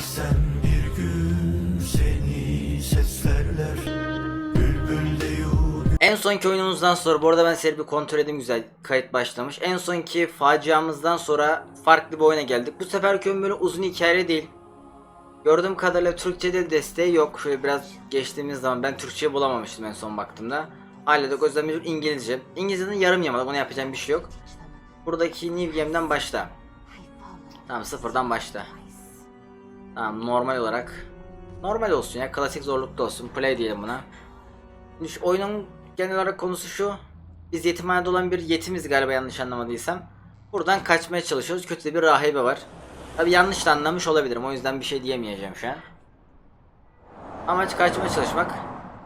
Sen bir gün seni seslerler En sonki oyunumuzdan sonra bu arada ben seri bir kontrol edeyim güzel kayıt başlamış. En sonki faciamızdan sonra farklı bir oyuna geldik. Bu seferki oyun böyle uzun hikaye değil. Gördüğüm kadarıyla Türkçe'de desteği yok. Şöyle biraz geçtiğimiz zaman ben Türkçe bulamamıştım en son baktığımda. Halledik o yüzden İngilizce. İngilizce'den yarım yamadım ona yapacağım bir şey yok. Buradaki New Game'den başla. Tamam sıfırdan başla. Tamam normal olarak. Normal olsun ya klasik zorlukta olsun. Play diyelim buna. Şimdi oyunun genel olarak konusu şu. Biz yetimhanede olan bir yetimiz galiba yanlış anlamadıysam. Buradan kaçmaya çalışıyoruz. Kötü bir rahibe var. Tabi yanlış da anlamış olabilirim. O yüzden bir şey diyemeyeceğim şu an. Amaç kaçmaya çalışmak.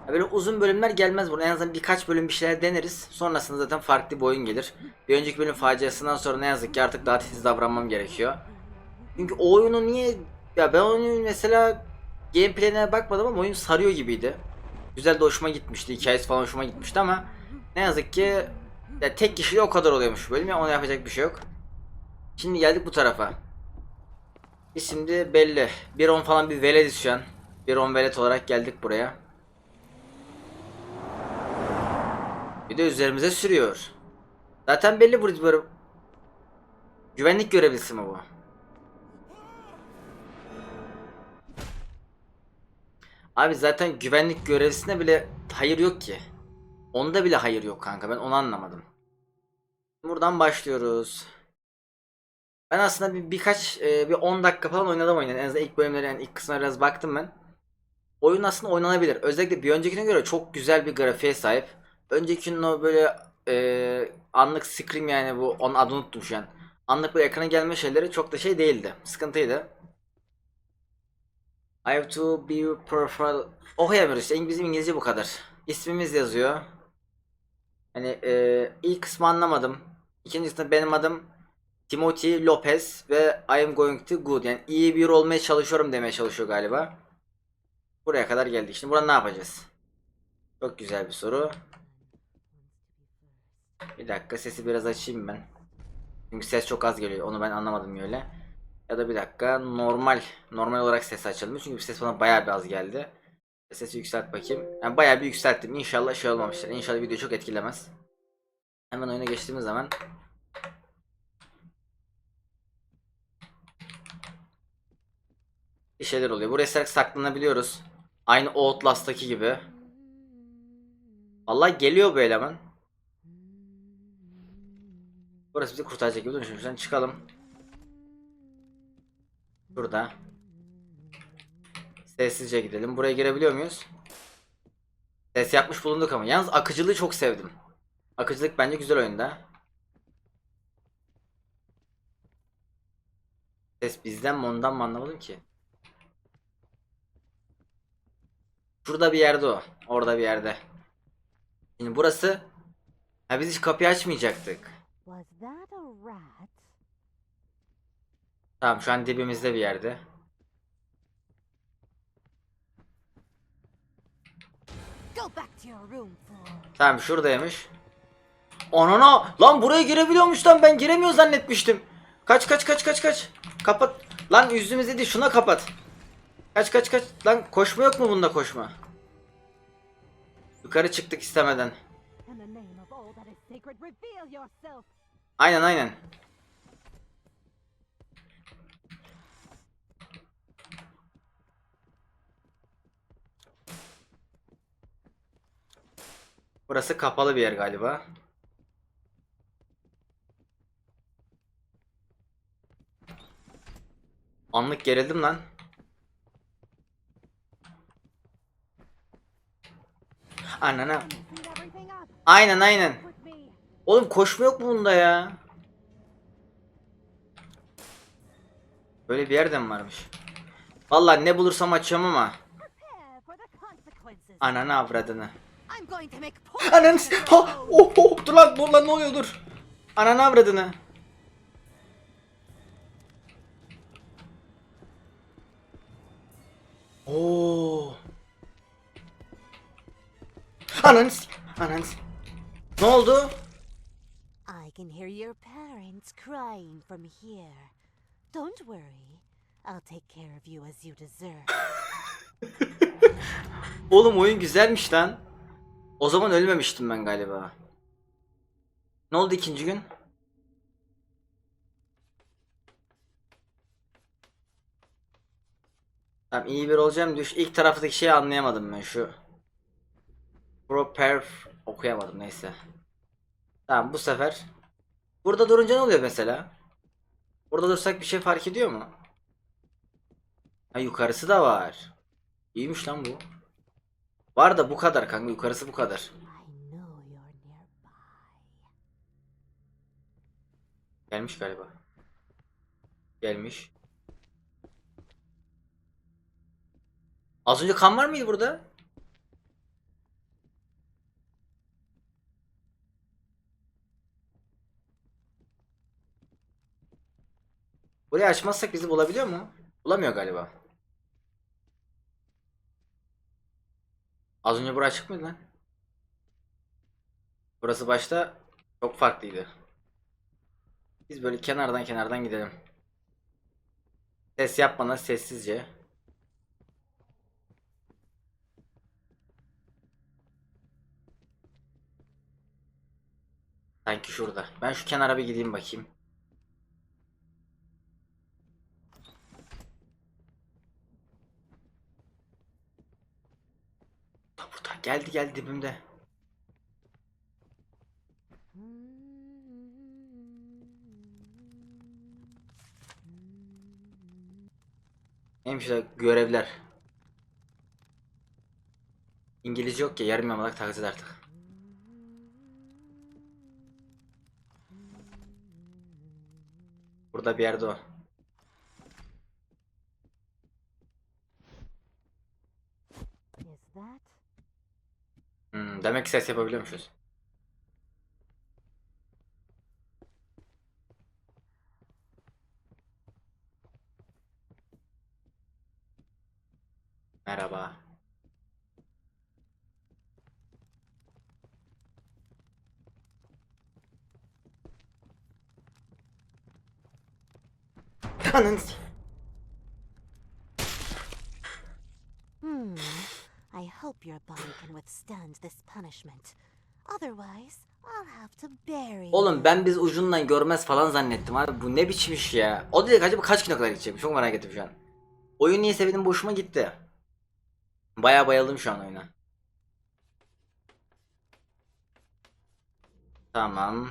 Böyle uzun bölümler gelmez burada. En azından birkaç bölüm bir şeyler deneriz. Sonrasında zaten farklı bir oyun gelir. Bir önceki bölüm faciasından sonra ne yazık ki artık daha titiz davranmam gerekiyor. Çünkü o oyunu niye... Ya ben oyunun mesela gameplay'ine bakmadım ama oyun sarıyor gibiydi. Güzel de hoşuma gitmişti. Hikayesi falan hoşuma gitmişti ama ne yazık ki ya tek kişiyle o kadar oluyormuş bölüm ya ona yapacak bir şey yok. Şimdi geldik bu tarafa. Biz şimdi belli. 1.10 falan bir velediz şu an. 1.10 velet olarak geldik buraya. Bir de üzerimize sürüyor. Zaten belli böyle... Güvenlik görevlisi mi bu? Abi zaten güvenlik görevlisine bile hayır yok ki. Onda bile hayır yok kanka ben onu anlamadım. Buradan başlıyoruz. Ben aslında bir birkaç e, bir 10 dakika falan oynadım oyunu. En azından ilk bölümleri yani ilk kısmına biraz baktım ben. Oyun aslında oynanabilir. Özellikle bir öncekine göre çok güzel bir grafiğe sahip. Öncekinin o böyle e, anlık scream yani bu onun adını unuttum şu an. Anlık bir ekrana gelme şeyleri çok da şey değildi. Sıkıntıydı. I have to be profile... Okuyamıyoruz işte. Bizim İngilizce bu kadar. İsmimiz yazıyor. Hani e, ilk kısmı anlamadım. İkincisinde benim adım Timothy Lopez ve I am going to good. Yani iyi bir olmaya çalışıyorum demeye çalışıyor galiba. Buraya kadar geldik. Şimdi burada ne yapacağız? Çok güzel bir soru. Bir dakika sesi biraz açayım ben. Çünkü ses çok az geliyor. Onu ben anlamadım öyle. Ya da bir dakika normal normal olarak ses açalım. Çünkü ses bana bayağı bir az geldi. Sesi yükselt bakayım. Yani bayağı bir yükselttim. İnşallah şey olmamıştır. İnşallah video çok etkilemez. Hemen oyuna geçtiğimiz zaman bir şeyler oluyor. Buraya saklanabiliyoruz. Aynı Outlast'taki gibi. Vallahi geliyor bu eleman. Burası bizi kurtaracak gibi. Şuradan çıkalım. Burada. Sessizce gidelim. Buraya girebiliyor muyuz? Ses yapmış bulunduk ama. Yalnız akıcılığı çok sevdim. Akıcılık bence güzel oyunda. Ses bizden mi ondan mı anlamadım ki. Şurada bir yerde o. Orada bir yerde. Şimdi burası. Ha biz hiç kapıyı açmayacaktık. Tamam şu an dibimizde bir yerde. Tamam şuradaymış. Anana lan buraya girebiliyormuş lan ben giremiyor zannetmiştim. Kaç kaç kaç kaç kaç. Kapat. Lan yüzümüzde değil şuna kapat. Kaç kaç kaç. Lan koşma yok mu bunda koşma? Yukarı çıktık istemeden. In the Burası kapalı bir yer galiba. Anlık gerildim lan. Anana. Aynen aynen. Oğlum koşma yok mu bunda ya? Böyle bir yerden varmış. Vallahi ne bulursam açıyorum ama. Ananı avradını. I'm going to make poison Ananı s- ha oh, oh dur lan dur lan ne oluyor dur. Ananı avradını. Oo. Ananı s- ananı s- Ne oldu? I can hear your parents crying from here. Don't worry. I'll take care of you as you deserve. Oğlum oyun güzelmiş lan. O zaman ölmemiştim ben galiba. Ne oldu ikinci gün? Tamam iyi bir olacağım diyor. İlk taraftaki şeyi anlayamadım ben şu. Proper okuyamadım neyse. Tamam bu sefer. Burada durunca ne oluyor mesela? Burada dursak bir şey fark ediyor mu? Ha yukarısı da var. İyiymiş lan bu. Var da bu kadar kanka yukarısı bu kadar. Gelmiş galiba. Gelmiş. Az önce kan var mıydı burada? Burayı açmazsak bizi bulabiliyor mu? Bulamıyor galiba. Az önce burası açık mıydı lan? Burası başta çok farklıydı. Biz böyle kenardan kenardan gidelim. Ses yapmadan sessizce. Sanki şurada. Ben şu kenara bir gideyim bakayım. Geldi geldi dibimde. Neymiş o görevler. İngilizce yok ki yarım yamalak taksit artık. Burada bir yerde o. Demek ki ses yapabiliyormuşuz. Merhaba. Ananı s- Hmm. I hope your body can withstand this punishment. Otherwise, I'll have to bury. Oğlum ben biz ucundan görmez falan zannettim abi. Bu ne biçim iş ya? O dedik acaba kaç güne kadar gidecek? Çok merak ettim şu an. Oyun niye sevdim boşuma gitti. Baya bayıldım şu an oyuna. Tamam.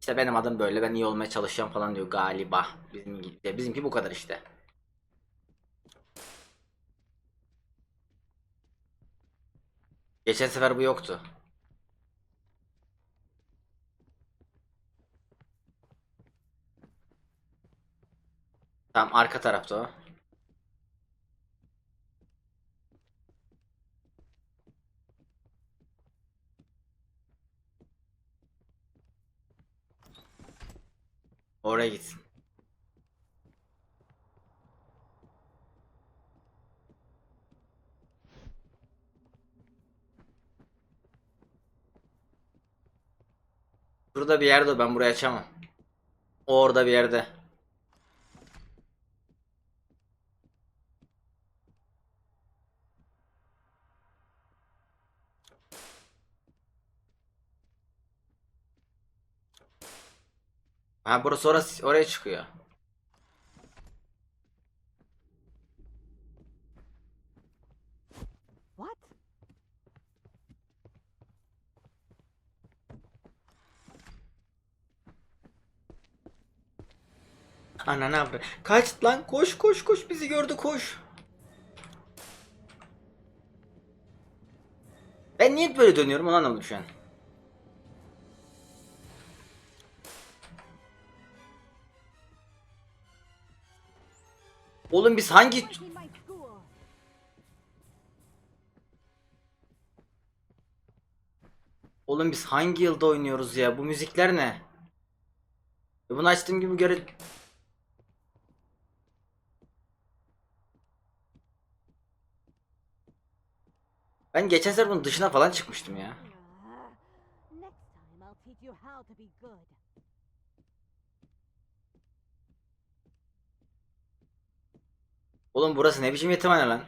İşte benim adım böyle ben iyi olmaya çalışacağım falan diyor galiba. Bizim. Bizimki bu kadar işte. Geçen sefer bu yoktu. Tamam arka tarafta o. Oraya gitsin. Burada bir yerde ben burayı açamam. Orada bir yerde. Ha burası orası oraya çıkıyor. Ana ne yapıyor? Kaç lan koş koş koş bizi gördü koş. Ben niye böyle dönüyorum onu anlamadım şu an. Oğlum biz hangi. Oğlum biz hangi yılda oynuyoruz ya? Bu müzikler ne? E Bunu açtığım gibi göre Ben geçen sefer bunun dışına falan çıkmıştım ya. Oğlum burası ne biçim yetimhane lan?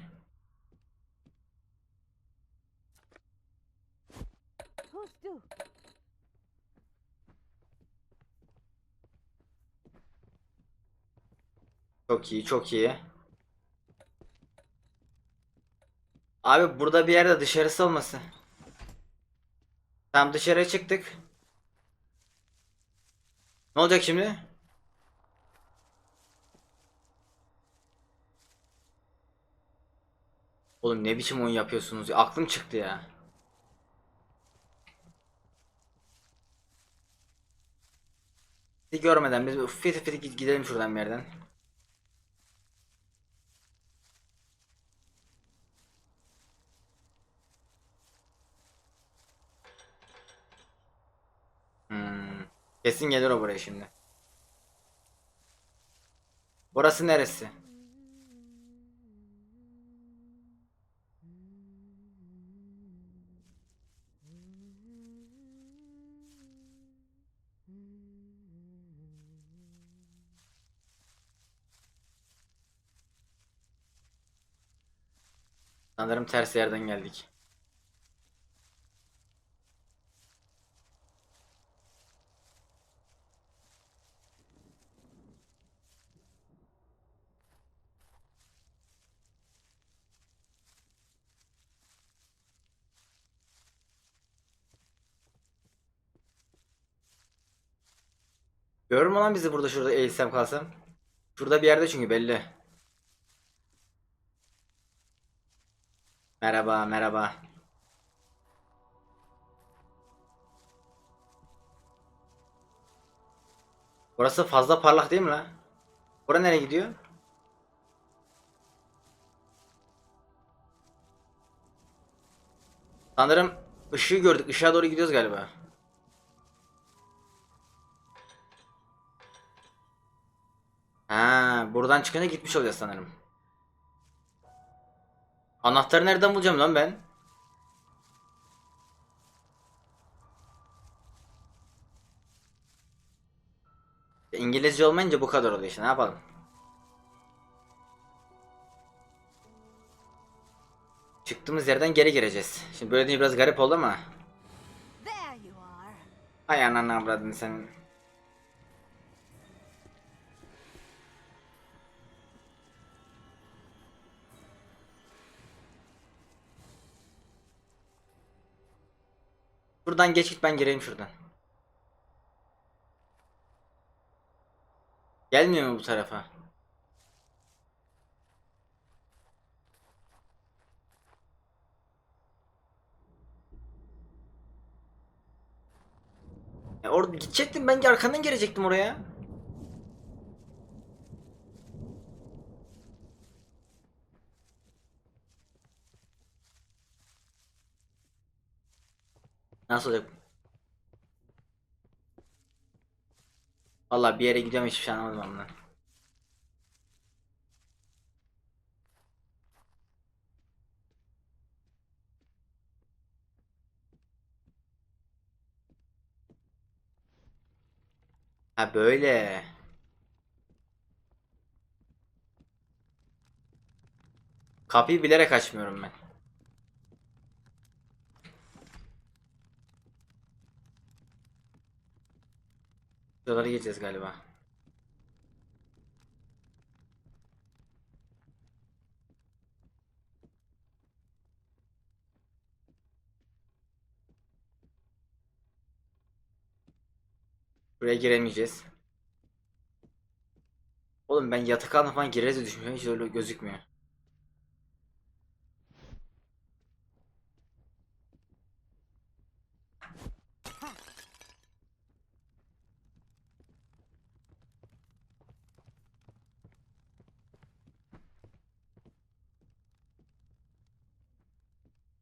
Çok iyi, çok iyi. Abi burada bir yerde dışarısı olması. Tamam dışarı çıktık. Ne olacak şimdi? Oğlum ne biçim oyun yapıyorsunuz ya? Aklım çıktı ya. Görmeden biz fit fit gidelim şuradan bir yerden. Hmm. Kesin gelir o buraya şimdi. Burası neresi? Sanırım ters yerden geldik. Görür mü lan bizi burada şurada eğilsem kalsam? Şurada bir yerde çünkü belli. Merhaba, merhaba. Burası fazla parlak değil mi lan? Bura nereye gidiyor? Sanırım ışığı gördük. Işığa doğru gidiyoruz galiba. Ha, buradan çıkınca gitmiş olacağız sanırım. Anahtarı nereden bulacağım lan ben? İngilizce olmayınca bu kadar oluyor işte ne yapalım. Çıktığımız yerden geri gireceğiz. Şimdi böyle deyince biraz garip oldu ama. Ay ananı avradın senin. Buradan geç git ben gireyim şuradan. Gelmiyor mu bu tarafa? Ya orada gidecektim ben arkandan gelecektim oraya. Nasıl olacak? Vallahi bir yere gidiyorum hiçbir şey anlamadım bundan. Ha böyle. Kapıyı bilerek açmıyorum ben. Buraları gireceğiz galiba. Buraya giremeyeceğiz. Oğlum ben yatak altına falan gireriz diye düşünmüyorum. Hiç öyle gözükmüyor.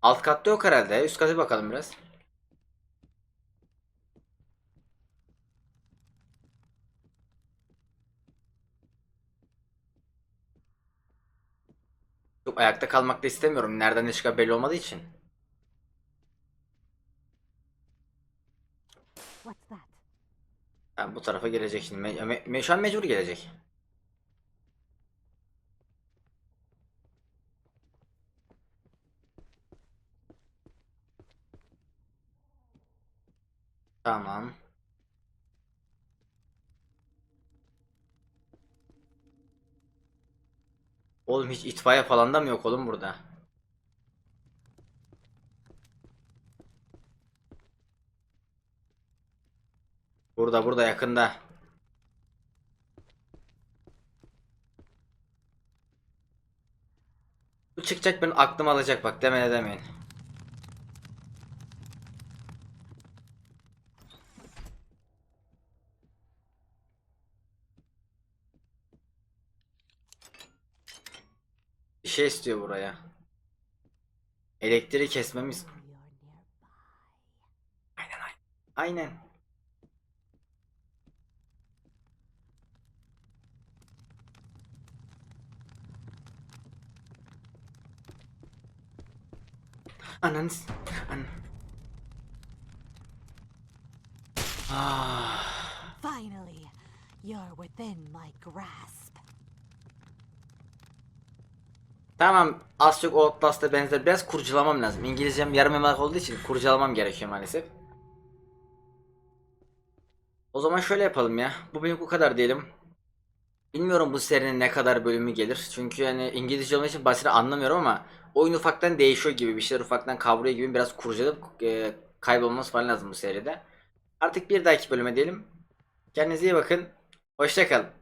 Alt katta yok herhalde. Üst kata bakalım biraz. Çok ayakta kalmak da istemiyorum. Nereden ne çıkar belli olmadığı için. Ha, bu tarafa gelecek şimdi. Me me- me- şu an mecbur gelecek. Tamam. Oğlum hiç itfaiye falan da mı yok oğlum burada? Burada burada yakında. Bu çıkacak benim aklım alacak bak deme ne şey istiyor buraya. Elektriği kesmemiz. Aynen aynen. Aynen. Ananız. An ah. Finally, you're within my grasp. Tamam az çok Outlast'a benzer biraz kurcalamam lazım. İngilizcem yarım yamalak olduğu için kurcalamam gerekiyor maalesef. O zaman şöyle yapalım ya. Bu bölüm bu kadar diyelim. Bilmiyorum bu serinin ne kadar bölümü gelir. Çünkü yani İngilizce olduğu için basite anlamıyorum ama oyun ufaktan değişiyor gibi bir şeyler ufaktan kavruyor gibi biraz kurcalayıp e, kaybolması falan lazım bu seride. Artık bir dahaki bölüme diyelim. Kendinize iyi bakın. Hoşçakalın.